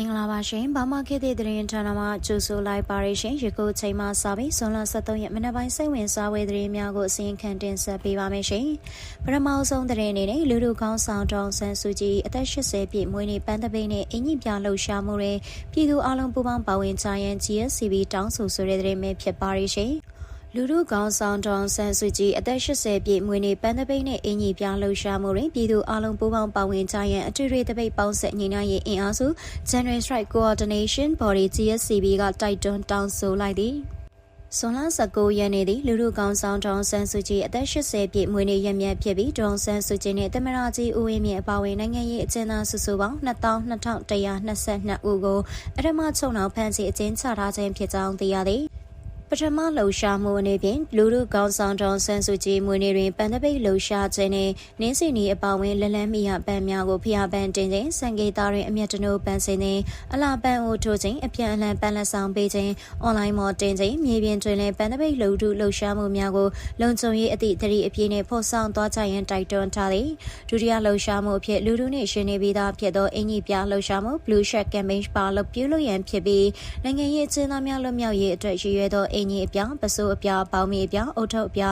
မင်္ဂလာပါရှင်ဘာမခေတ်တဲ့သတင်းဌာနမှာကြိုဆိုလိုက်ပါရရှင်ယခုချိန်မှစပြီးဇွန်လ23ရက်မနက်ပိုင်းစိတ်ဝင်စားဝေသတင်းများကိုအစီရင်ခံတင်ဆက်ပေးပါမယ်ရှင်ပထမဆုံးသတင်းအနေနဲ့လူလူကောင်းဆောင်တောင်ဆန်းစုကြည်အသက်80ပြည့်မွေးနေ့ပန်းသပိတ်နဲ့အင်ကြီးပြလှုပ်ရှားမှုတွေပြည်သူအလုံးပူးပေါင်းပါဝင်ကြရန် GSCB တောင်းဆိုဆိုတဲ့သတင်းပဲဖြစ်ပါရရှင် လူလူကောင်းဆောင်တောင်ဆန်းစုကြည်အသက်80ပြည့်မွေးနေ့ပန်းသပိတ်နဲ့အင်ကြီးပြလှုပ်ရှားမှုတွင်ပြည်သူအလုံးပူးပေါင်းပါဝင်ကြရန်အထွေထွေတပိတ်ပေါင်းဆက်ညီနိုင်ရေးအင်အားစု General Strike Coordination Body GSCB ကတိုက်တွန်းတောင်းဆိုလိုက်သည်ဇွန်လ19ရက်နေ့သည်လူလူကောင်ဆောင်တောင်ဆန်းစုကြည်အသက်80ပြည့်မွေးနေ့ရက်မြတ်ဖြစ်ပြီးတောင်ဆန်းစုကြည်နှင့်တမရကြီးဦးဝင်းမြင့်အပါအဝင်နိုင်ငံရေးအကျဉ်းသားစုစုပေါင်း2222ဦးကိုအထမချုံနောက်ဖမ်းဆီးအကျဉ်းချထားခြင်းဖြစ်ကြောင်းသိရသည် ပထမလှူရှာမှုအနေဖြင့်လူလူကောင်းဆောင်တော်ဆန်းစုကြည်မွေနေတွင်ပန်တပိတ်လှူရှာခြင်းနဲ့နင်းစီနီအပါဝင်လလန်းမိရပန်းများကိုဖျားပန်းတင်ခြင်းစံကေတာတွင်အမျက်တနိုးပန်းစင်ခြင်းအလားပန်းအိုထိုးခြင်းအပြန်အလှန်ပန်းလက်ဆောင်ပေးခြင်းအွန်လိုင်းမော်တင်ခြင်းမြေပြင်တွင်လည်းပန်တပိတ်လှူထုလှူရှာမှုများကိုလုံခြုံရေးအသည့်တရီအပြည့်နဲ့ဖော်ဆောင်သွားကြရန်တိုက်တွန်းထားသည်ဒုတိယလှူရှာမှုအဖြစ်လူထုနှင့်ရှင်နေပြီးသားဖြစ်သောအင်ကြီးပြလှူရှာမှု Blue Shirt Campaign ပါလို့ပြုလုပ်ရန်ဖြစ်ပြီးနိုင်ငံရေးအကျဉ်းသားများလွတ်မြောက်ရေးအတွက်ရည်ရွယ်သောအင်ကြီးအပြပစိုးအပြပေါင်းမီအပြအုတ်ထုတ်အပြ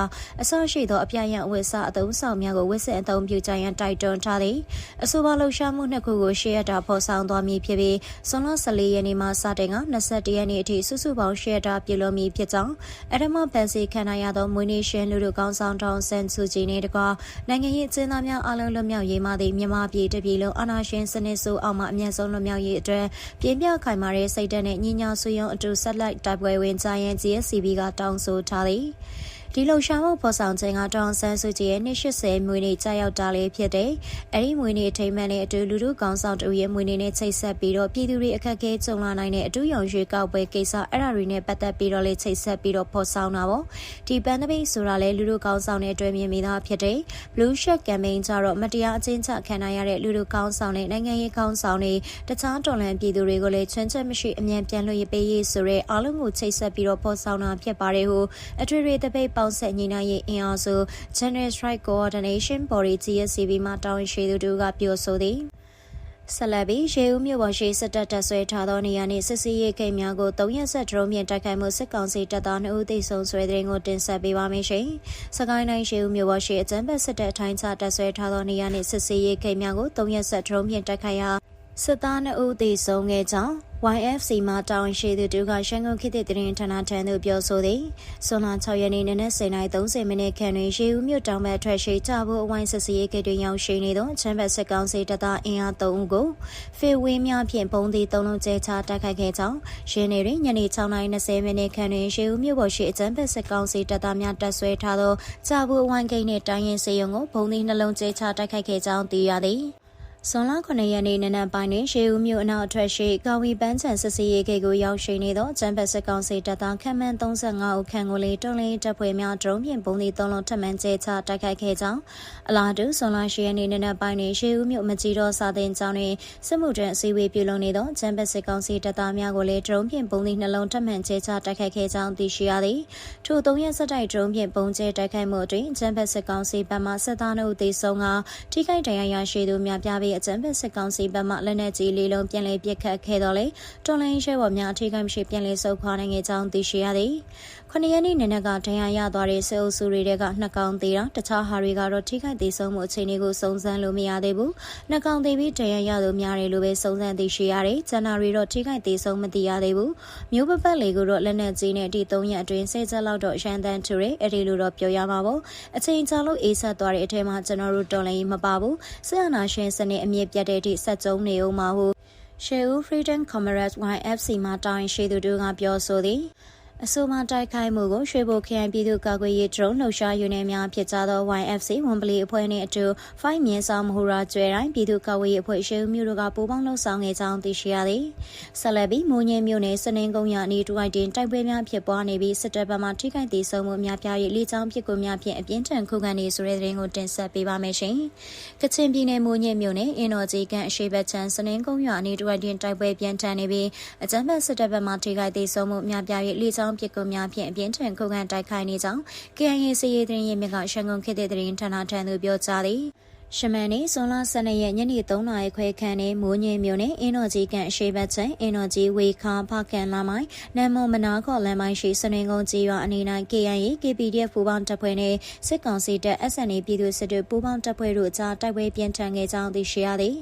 အစရှိသောအပြရန်ဝစ်စအသုံးဆောင်များကိုဝစ်စင်အသုံးပြုကြရန်တိုက်တွန်းထားသည်အဆိုပါလှုပ်ရှားမှုနှစ်ခုကိုရှေ့ရတာဖော်ဆောင်သွားမည်ဖြစ်ပြီးဇွန်လ14ရက်နေ့မှစတင်က21ရက်နေ့အထိစုစုပေါင်းရှေ့ရတာပြုလုပ်မည်ဖြစ်ကြောင်းအရမပန်စီခံရသောမွေးနေ့ရှင်လူလူကောင်းဆောင်တောင်ဆန်စုကြည်နေတကွာနိုင်ငံရေးအကျဉ်းသားများအလုံးလွတ်မြောက်ရေးမှသည့်မြန်မာပြည်တပြည်လုံးအာဏာရှင်စနစ်ဆိုးအောက်မှအမျက်ဆုံးလွတ်မြောက်ရေးအတွက်ပြင်းပြခိုင်မာတဲ့စိတ်ဓာတ်နဲ့ညီညာဆွေးရုံအတူဆက်လက်တိုက်ပွဲဝင်ကြရန် GSCB ကတောင်းဆိုထားသည် ဒီလှုပ်ရှားမှုပေါ်ဆောင်ခြင်းကတောင်ဆန်းစုကြည်ရဲ့နှစ်80မွေးနေ့ကြာရောက်တာလေးဖြစ်တဲ့အဲ့ဒီမွေးနေ့ထိမ်းမှန်တဲ့အတူလူလူကောင်းဆောင်တူရဲ့မွေးနေ့နဲ့ချိတ်ဆက်ပြီးတော့ပြည်သူတွေအခက်အခဲကြုံလာနိုင်တဲ့အတူရောင်ရွှေကောက်ပွဲကိစ္စအဲ့ဒါတွေနဲ့ပတ်သက်ပြီးတော့လေချိတ်ဆက်ပြီးတော့ပေါ်ဆောင်တာပေါ့ဒီပန်းသပိတ်ဆိုတာလေလူလူကောင်းဆောင်တဲ့အတွဲမြင်မိသားဖြစ်တဲ့ Blue Shirt Campaign ကြတော့မတရားအချင်းချခံရရတဲ့လူလူကောင်းဆောင်တဲ့နိုင်ငံရေးကောင်းဆောင်တွေတခြားတော်လှန်ပြည်သူတွေကိုလည်းချွင်းချက်မရှိအမြန်ပြန်လွှတ်ပေးရေးဆိုတဲ့အားလုံးကိုချိတ်ဆက်ပြီးတော့ပေါ်ဆောင်တာဖြစ်ပါတယ်ဟုအထွေထွေတပိတ်ပေါင်းဆက်ညီနိုင်ရေးအင်အားစု General Strike Coordination Body GSCB မှတာဝန်ရှိသူတို့ကပြောဆိုသည်ဆက်လက်ပြီးရေဦးမြို့ပေါ်ရှိစစ်တပ်တပ်ဆွဲထားသောနေရာနှင့်စစ်စီးရေးကိန်းများကို၃ရက်ဆက်ဒရုန်းဖြင့်တိုက်ခိုက်မှုစစ်ကောင်စီတပ်သား2ဦးသေဆုံးဆွဲတဲ့ရင်ကိုတင်ဆက်ပေးပါမယ်ရှင်။စကိုင်းတိုင်းရေဦးမြို့ပေါ်ရှိအကြမ်းဖက်စစ်တပ်ထိုင်းချတပ်ဆွဲထားသောနေရာနှင့်စစ်စီးရေးကိန်းများကို၃ရက်ဆက်ဒရုန်းဖြင့်တိုက်ခိုက်ရာစစ်သား2ဦးသေဆုံးခဲ့ကြောင်း YFC မှတာဝန်ရှိသူတို့ကရှန်ကုန်ခေတ်သစ်သတင်းဌာနထံသို့ပြောဆိုသည်။ဇွန်လ6ရက်နေ့နနက်09:30မိနစ်ခန့်တွင်ရေဦးမြို့တောင်ဘက်ထွက်ရှိကြဖို့အဝိုင်းစစ်စီရေးဂိတ်တွင်ရောက်ရှိနေသောချမ်းဘတ်စစ်ကောင်စီတပ်သားအင်အား3ဦးကိုဖေဝင်းများဖြင့်ပုံသီးသုံးလုံးကျဲချတိုက်ခိုက်ခဲ့ကြောင်းရင်းနေတွင်ညနေ6:20မိနစ်ခန့်တွင်ရေဦးမြို့ပေါ်ရှိအချမ်းဘတ်စစ်ကောင်စီတပ်သားများတပ်ဆွဲထားသောကြဖို့အဝိုင်းဂိတ်နှင့်တိုင်းရင်စေယုံကိုပုံသီးနှလုံးကျဲချတိုက်ခိုက်ခဲ့ကြောင်းသိရသည်။ ဇွန်လ9ရက်နေ့နနက်ပိုင်းတွင်ရှေးဦးမြို့အနောက်အထွက်ရှိကာဝီပန်းချံစစ်စီရေးဂိတ်ကိုရောက်ရှိနေသောကျန်းဖက်စစ်ကောင်စီတပ်သားခန့်မှန်း35ဦးခန့်ကိုလေတွန်းလင်းတပ်ဖွဲ့များဒရုန်းဖြင့်ပုံသီးသုံးလုံးထပ်မံကျဲချတိုက်ခိုက်ခဲ့ကြောင်းအလားတူဇွန်လ10ရက်နေ့နနက်ပိုင်းတွင်ရှေးဦးမြို့မကြီးတော်စာတင်ကျောင်းတွင်စစ်မှုထမ်းအစည်းအဝေးပြုလုပ်နေသောကျန်းဖက်စစ်ကောင်စီတပ်သားများကိုလေဒရုန်းဖြင့်ပုံသီးနှလုံးထပ်မံကျဲချတိုက်ခိုက်ခဲ့ကြောင်းသိရှိရသည်ထို့၃ရက်ဆက်တိုက်ဒရုန်းဖြင့်ပုံကျဲတိုက်ခိုက်မှုအတွင်းကျန်းဖက်စစ်ကောင်စီဘက်မှစစ်သားတို့သေဆုံးကထိခိုက်ဒဏ်ရာရရှိသူများပြားပြီးအကြမ်းဖက်စစ်ကောင်စီဘက်မှလက်နက်ကြီးလေးလုံးပြန်လည်ပစ်ခတ်ခဲ့တော့လေတော်လိုင်းရဲဘော်များအထိကိမရှိပြန်လည်ဆုတ်ခွာနိုင်ခဲ့ကြောင်းသိရှိရသည်။ခုနှစ်ရက်နေ့နနက်ကဒဏ်ရာရသွားတဲ့စစ်အုပ်စုတွေကနှစ်ကောင်သေးတာတခြားဟာတွေကတော့ထိခိုက်သေးဆုံးမှုအခြေအနေကိုစုံစမ်းလို့မရသေးဘူး။နှစ်ကောင်သေးပြီးဒဏ်ရာရသူများတယ်လို့ပဲစုံစမ်းသိရှိရတယ်။ဂျန်နာရီတော့ထိခိုက်သေးဆုံးမသိရသေးဘူး။မျိုးပပတ်လေးကိုတော့လက်နက်ကြီးနဲ့အတိ၃ရက်အတွင်းဆဲချက်လောက်တော့ရန်တန်းထူရဲအဲ့ဒီလိုတော့ပြောရမှာပေါ့။အချိန်ကြာလို့အေးဆက်သွားတဲ့အထက်မှာကျွန်တော်တို့တော်လည်းမပါဘူး။ဆရာနာရှင်စနစ်အမြင့်ပြတ်တဲ့အထိဆက်ကြုံနေဦးမှာဟုရှေဦး Freedom Comrades YFC မှတာဝန်ရှိသူတို့ကပြောဆိုသည် အဆိုမှတိုက်ခိုက်မှုကိုရွှေဘိုခရိုင်ပြည်သူ့ကာကွယ်ရေးဒရုန်းလှုပ်ရှားယူနေများဖြစ်ကြသော YFC ဝန်ပလီအဖွဲ့နှင့်အတူဖိုင်မြင်းဆောင်မဟူရာကျွဲတိုင်းပြည်သူ့ကာကွယ်ရေးအဖွဲ့ရှေးမျိုးတို့ကပူးပေါင်းလှုပ်ဆောင်ခဲ့ကြောင်းသိရှိရသည်ဆက်လက်ပြီးမိုးညင်းမြို့နယ်စနင်းကုန်းရအနီးတွိုင်တင်တိုက်ပွဲများဖြစ်ပွားနေပြီးစစ်တပ်ဘက်မှထိခိုက်သေးဆုံးမှုများပြား၍လေကြောင်းပစ်ကူများဖြင့်အပြင်းထန်ခုခံနေဆိုတဲ့သတင်းကိုတင်ဆက်ပေးပါမယ်ရှင်ကချင်ပြည်နယ်မိုးညင်းမြို့နယ်အင်တော်ကြီးကန်အရှိဘက်ချန်စနင်းကုန်းရအနီးတွိုင်တင်တိုက်ပွဲပြန်ထန်နေပြီးအကြမ်းဖက်စစ်တပ်ဘက်မှထိခိုက်သေးဆုံးမှုများပြား၍လေကြောင်းပစ်ကူများဖြင့်အပြင်းထန်ခုခံတိုက်ခိုက်နေကြောင်း KIA စီရေးသတင်းရင်းမြစ်ကရှန်ကုန်ခေတ်တဲ့သတင်းဌာနထံသို့ပြောကြားသည်ရှမန်နေဇွန်လ12ရက်ညနေ3နာရီခွဲခန့်နဲ့မိုးညင်းမြို့နယ်အင်းတော်ကြီးကန်အရှိဘတ်ချန်အင်းတော်ကြီးဝေခါဖကန်လာမိုင်းနမ်မောမနာခေါ်လမ်းမိုင်းရှိစနေကုန်းကြီးရွာအနေနဲ့ KNY KPDF ပူးပေါင်းတပ်ဖွဲ့နဲ့စစ်ကောင်စီတပ် SNA ပြည်သူစစ်တပ်ပူးပေါင်းတပ်ဖွဲ့တို့ကြားတိုက်ပွဲပြင်းထန်ခဲ့ကြောင်းသိရှိရသည်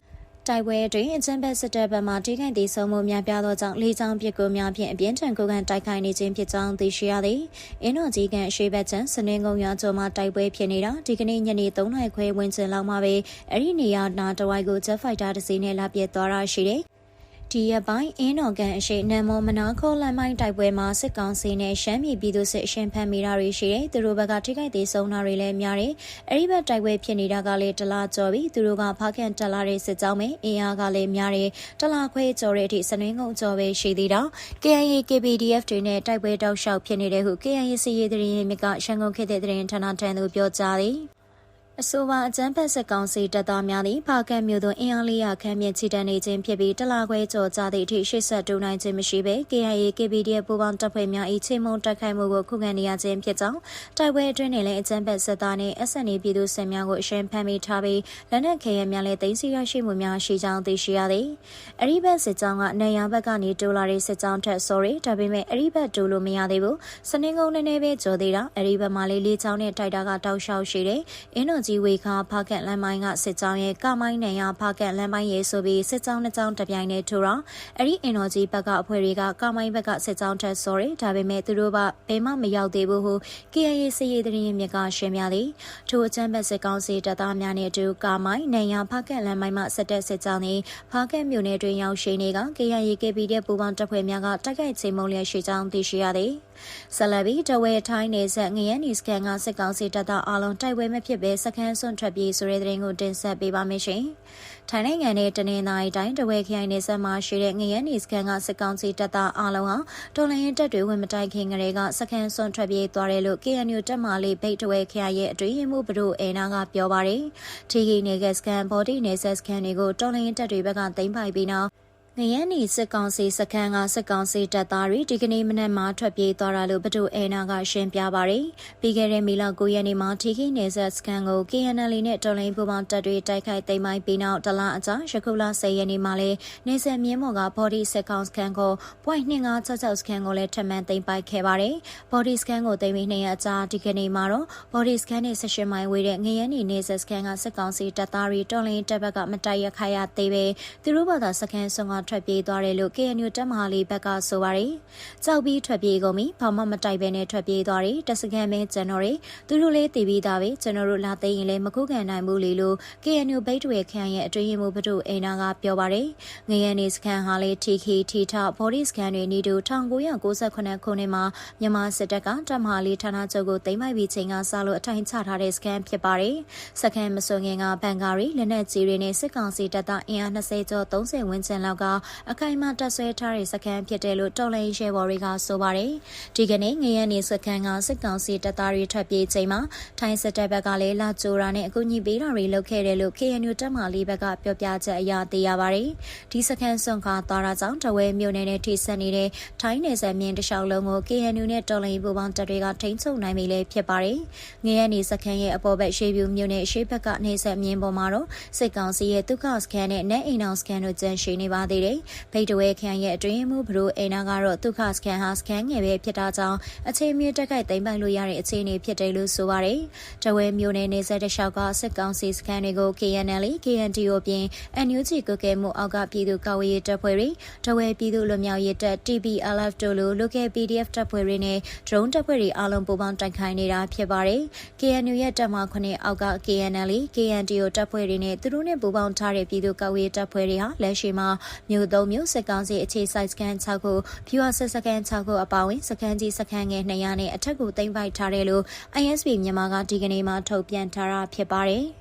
တိုက်ပွဲအတွင်းအကြံဘက်စစ်တပ်ဘက်မှထိခိုက်ဒေဆုံးမှုများပြားသောကြောင့်လေးချောင်းပစ်ကူများဖြင့်အပြင်းထန်ကိုကန်တိုက်ခိုက်နေခြင်းဖြစ်ကြောင်းသိရှိရသည်။အင်းတော်ကြီးကန်အရှိဘက်ချန်စနေကုန်းရွာကျော်မှတိုက်ပွဲဖြစ်နေတာဒီကနေ့ညနေ3နာရီခွဲဝန်းကျင်လောက်မှာပဲအဲ့ဒီနေရာနာတဝိုက်ကိုဂျက်ဖိုက်တာတစ်စီးနဲ့လာပစ်သွားတာရှိတယ်။ ဒီရက်ပိုင်းအင်းတော်ကန်အရှိနံမောမနာခေါ်လမ်းမိုင်းတိုက်ပွဲမှာစစ်ကောင်စီနဲ့ရှမ်းပြည်ပြည်သူစစ်အရှင်ဖမ်းမိတာတွေရှိတယ်။သူတို့ဘက်ကထိခိုက်သေးဆုံးတာတွေလည်းများတယ်။အဲဒီဘက်တိုက်ပွဲဖြစ်နေတာကလည်းတလားကျော်ပြီ။သူတို့ကဖခင်တက်လာတဲ့စစ်ကြောင်းပဲအင်အားကလည်းများတယ်။တလားခွဲကျော်တဲ့အထိစနွင်းကုန်ကျော်ပဲရှိသေးတာ။ KNY KPDF တွေနဲ့တိုက်ပွဲတောက်လျှောက်ဖြစ်နေတဲ့ဟု KNY စီရေးတရင်မြကရှန်ကုန်ခေတ်တဲ့တရင်ဌာနထံသို့ပြောကြားသည်။ အဆိုပါအကြမ်းဖက်စစ်ကောင်စီတပ်သားများသည်ဖာကတ်မြို့သို့အင်အားလေးရခမ်းမြင့်ချီတက်နေခြင်းဖြစ်ပြီးတလာခွဲကြော်ကြသည့်အထိရှေ့ဆက်တူနိုင်ခြင်းမရှိဘဲ KIA KPDF ပူးပေါင်းတပ်ဖွဲ့များ၏ချိန်မုံတိုက်ခိုက်မှုကိုခုခံနေရခြင်းဖြစ်ကြောင်းတိုက်ပွဲအတွင်းတွင်လည်းအကြမ်းဖက်စစ်သားနှင့် SNA ပြည်သူစစ်များကိုအရှင်ဖမ်းမိထားပြီးလက်နက်ခဲယမ်းများလည်းတင်စီရရှိမှုများရှိကြောင်းသိရှိရသည်။အရိဘတ်စစ်ကြောင်းကနေရဘက်ကနေတိုးလာတဲ့စစ်ကြောင်းထက် sorry ဒါပေမဲ့အရိဘတ်တိုးလို့မရသေးဘူး။စနင်းကုန်းနည်းနည်းပဲကြော်သေးတာအရိဘတ်မှာလေးလေးချောင်းနဲ့တိုက်တာကတောက်လျှောက်ရှိတယ်။အင်းတော်ကြီးဝေခါဖကက်လမ်းမိုင်းကစစ်ကြောင်းရဲ့ကမိုင်းနယ်ရဖကက်လမ်းမိုင်းရဲ့ဆိုပြီးစစ်ကြောင်းနှစ်ကြောင်းတပြိုင်တည်းထိုးတော့အဲ့ဒီအင်တော်ကြီးဘက်ကအဖွဲ့တွေကကမိုင်းဘက်ကစစ်ကြောင်းထက် sorry ဒါပေမဲ့သူတို့ကဘယ်မှမရောက်သေးဘူးဟု KIA စီရေးတရင်မြကရှင်းပြသည်ထိုအချမ်းဘက်စစ်ကောင်စီတပ်သားများနဲ့အတူကမိုင်းနယ်ရဖကက်လမ်းမိုင်းမှစစ်တပ်စစ်ကြောင်းတွေဖကက်မြို့နယ်တွင်ရောက်ရှိနေက KIA KPD ပူပေါင်းတပ်ဖွဲ့များကတိုက်ခိုက်ချိန်မုံလျက်ရှိကြောင်းသိရှိရသည်ဆလဘီတဝဲထိုင်းနေဆက်ငရဲနီစကန်ကစစ်ကောင်စီတပ်သားအလုံးတိုက်ပွဲမဖြစ်ဘဲစခန်းစွန့်ထွက်ပြေးဆိုတဲ့တဲ့ကိုတင်ဆက်ပေးပါမယ်ရှင်။ထိုင်းနိုင်ငံနဲ့တနင်္သာရီတိုင်းတဝဲခရိုင်နေဆက်မှာရှိတဲ့ငရဲနီစကန်ကစစ်ကောင်စီတပ်သားအလုံးဟာတော်လှန်ရေးတပ်တွေဝင်မတိုက်ခင်ကလေးကစခန်းစွန့်ထွက်ပြေးသွားတယ်လို့ KNU တပ်မလေးဘိတ်တဝဲခရိုင်ရဲ့အတွင်းမှုဘဒိုအဲနာကပြောပါတယ်။ထီဂီနေကစကန်ဘော်ဒီနေဆက်စကန်တွေကိုတော်လှန်ရေးတပ်တွေဘက်ကသိမ်းပိုက်ပြီးနောက် ငရန်နီစစ်ကောင်စီစခန်းကစစ်ကောင်စီတပ်သားတွေဒီကနေ့မနက်မှာထွက်ပြေးသွားတာလို့ဗဒိုအဲနာကရှင်းပြပါရယ်ပြီးခဲ့တဲ့မေလ9ရက်နေ့မှာထီခိနေဆက်စခန်းကို KNL နဲ့တော်လိုင်းပူပေါင်းတပ်တွေတိုက်ခိုက်သိမ်းပိုက်ပြီးနောက်တလအကြာရခုလ10ရက်နေ့မှာလည်းနေဆက်မြင်းမော်က body စစ်ကောင်စခန်းကို .2566 စခန်းကိုလည်းထပ်မံသိမ်းပိုက်ခဲ့ပါတယ် body စခန်းကိုသိမ်းပြီး2ရက်အကြာဒီကနေ့မှာတော့ body စခန်းနဲ့18မိုင်ဝေးတဲ့ငရန်နီနေဆက်စခန်းကစစ်ကောင်စီတပ်သားတွေတော်လိုင်းတပ်ဘက်ကမတိုက်ရခိုက်ရသေးပဲသူတို့ဘာသာစခန်းဆုံးကထွက်ပြေးသွားတယ်လို့ KNU တပ်မဟာလေးဘက်ကဆိုပါတယ်။ကြောက်ပြီးထွက်ပြေးကုန်ပြီ။ဘာမှမတိုက်ဘဲနဲ့ထွက်ပြေးသွားတယ်။တစကန်ပဲကျွန်တော်တွေသူတို့လေးတည်ပြီးသားပဲကျွန်တော်တို့လာသိရင်လည်းမခုခံနိုင်ဘူးလေလို့ KNU ဘိတ်တွေခန့်ရဲ့အတွင်းရင်မှုဘဒုအိနာကပြောပါတယ်။ငရန်နေစကန်ဟာလေးတီခီတီထဘော်ဒီစကန်တွေနေတူ1998ခုနှစ်မှာမြန်မာစစ်တပ်ကတပ်မဟာလေးဌာနချုပ်ကိုသိမ်းပိုက်ပြီးချိန်ကစလို့အထိုင်ချထားတဲ့စကန်ဖြစ်ပါတယ်။စကန်မစွန်ငင်ကဘန်ကာရီလက်နက်ကြီးတွေနဲ့စစ်ကောင်စီတပ်သားအင်အား20ကျော်30ဝန်းကျင်လောက်ကအခိုင်အမာတပ်ဆွဲထားတဲ့စခန်းဖြစ်တယ်လို့တော်လိုင်းရဲဘော်တွေကဆိုပါတယ်။ဒီကနေ့ငရဲနေစခန်းကစစ်ကောင်စီတပ်သားတွေထွက်ပြေးချိန်မှာထိုင်းစစ်တပ်ဘက်ကလည်းလာကြိုတာနဲ့အကူအညီပေးတာတွေလုပ်ခဲ့တယ်လို့ KNU တပ်မလေးဘက်ကပြောပြချက်အရသိရပါတယ်။ဒီစခန်းစွန့်ခါသွားတာကြောင့်တဝဲမြို့နယ်နဲ့ထိစပ်နေတဲ့ထိုင်းနယ်စပ်မြင်းတစ်လျှောက်လုံးကို KNU နဲ့တော်လိုင်းပူပေါင်းတပ်တွေကထိန်းချုပ်နိုင်ပြီလေဖြစ်ပါတယ်။ငရဲနေစခန်းရဲ့အပေါ်ဘက်ရှေးပြူမြို့နယ်ရှေးဘက်ကနေဆက်မြင်းပေါ်မှာတော့စစ်ကောင်စီရဲ့ဒုက္ခစခန်းနဲ့နေအိမ်အောင်စခန်းတို့ကျန်ရှိနေပါသေးတယ်။ဗိတ်တဝဲခရိုင်ရဲ့အတွင်းမှုဘရိုအိနာကတော့ဒုက္ခစကန်ဟာစကန်ငယ်ပဲဖြစ်တာကြောင့်အခြေမြေတက်ခိုက်သိမ်းပိုက်လို့ရတဲ့အခြေအနေဖြစ်တယ်လို့ဆိုပါတယ်။တဝဲမျိုးနယ်နေဆက်တလျှောက်ကစစ်ကောင်စီစကန်တွေကို KNL, KNDO ပြင် NUG ကုကဲမှုအောက်ကပြည်သူ့ကာဝေးရေးတပ်ဖွဲ့တွေတဝဲပြည်သူ့လူမျိုးရေးတပ် TPLF တို့လို local PDF တပ်ဖွဲ့တွေနဲ့ drone တပ်ဖွဲ့တွေအားလုံးပူးပေါင်းတိုက်ခိုက်နေတာဖြစ်ပါတယ်။ KNU ရဲ့တပ်မ9အောက်က KNL, KNDO တပ်ဖွဲ့တွေနဲ့သူတို့နဲ့ပူးပေါင်းထားတဲ့ပြည်သူ့ကာဝေးတပ်ဖွဲ့တွေဟာလက်ရှိမှာမြို့သုံးမြို့စစ်ကောင်စီအခြေစိုက်စကန်6ခုဖြူအားစစ်စကန်6ခုအပါအဝင်စကန်ကြီးစကန်ငယ်200နဲ့အထက်ကိုသိမ်းပိုက်ထားတယ်လို့ ISP မြန်မာကဒီကနေ့မှထုတ်ပြန်ထားတာဖြစ်ပါတယ်။